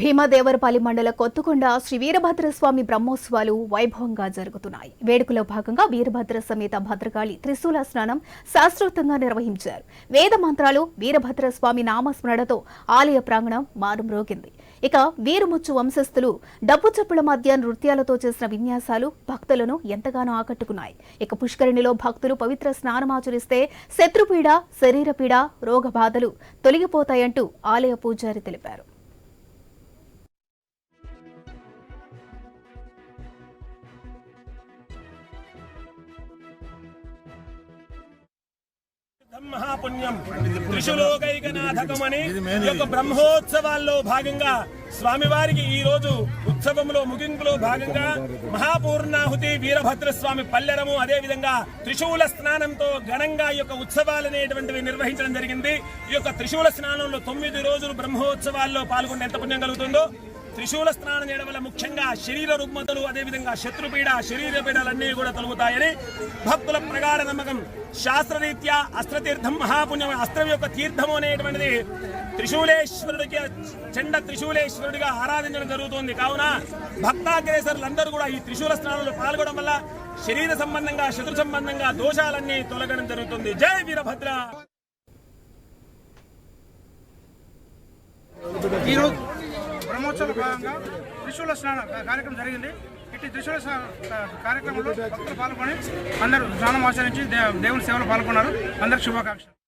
భీమాదేవరపల్లి మండల కొత్తకొండ శ్రీ వీరభద్రస్వామి బ్రహ్మోత్సవాలు వైభవంగా జరుగుతున్నాయి. వేడుకలో భాగంగా వీరభద్ర సమేత భద్రకాళి త్రిశూల స్నానం శాస్త్రోక్తంగా నిర్వహించారు. వేద మంత్రాలు వీరభద్రస్వామి నామస్మరణతో ఆలయ ప్రాంగణం మారుమ్రోగింది. ఇక వీరముచ్చు వంశస్థులు డబ్బు చప్పుల మధ్య నృత్యాలతో చేసిన విన్యాసాలు భక్తులను ఎంతగానో ఆకట్టుకున్నాయి. ఇక పుష్కరిణిలో భక్తులు పవిత్ర స్నానమాచరిస్తే శత్రుపీడ శరీరపీడ రోగ బాధలు తొలగిపోతాయంటూ ఆలయ పూజారి తెలిపారు. మహాపుణ్యం. త్రిశులోకైకనాథకమని యొక్క బ్రహ్మోత్సవాల్లో భాగంగా స్వామివారికి ఈ రోజు ఉత్సవంలో ముగింపులో భాగంగా మహాపూర్ణాహుతి వీరభద్ర స్వామి పల్లెరము అదే విధంగా త్రిశూల స్నానంతో ఘనంగా ఈ యొక్క ఉత్సవాలు అనేటువంటివి నిర్వహించడం జరిగింది. ఈ యొక్క త్రిశూల స్నానంలో తొమ్మిది రోజులు బ్రహ్మోత్సవాల్లో పాల్గొంటే ఎంత పుణ్యం కలుగుతుందో త్రిశూల స్నానం చేయడం వల్ల ముఖ్యంగా శరీర రుగ్మతలు అదేవిధంగా శత్రుపీడ శరీర పీడలన్నీ కూడా తొలుగుతాయని భక్తుల ప్రగాఢ నమ్మకం. శాస్త్రరీత్యా అస్త్రతీర్థం మహాపుణ్యం అస్త్రం యొక్క తీర్థము అనేటువంటిది త్రిశూలేశ్వరుడికి చండ త్రిశూలేశ్వరుడిగా ఆరాధించడం జరుగుతుంది. కావున భక్తాగ్రేసరులందరూ కూడా ఈ త్రిశూల స్నానంలో పాల్గొనడం వల్ల శరీర సంబంధంగా శత్రు సంబంధంగా దోషాలన్నీ తొలగడం జరుగుతుంది. జై వీరభద్ర! ఈరోజు బ్రహ్మోత్సవ భాగంగా త్రిశూల స్నాన కార్యక్రమం జరిగింది. ఇట్టి త్రిశూల స్నా- కార్యక్రమంలో భక్తులు పాల్గొని అందరూ స్నానం ఆచరించి దే- దేవుని సేవలో పాల్గొన్నారు. అందరికి శుభాకాంక్షలు.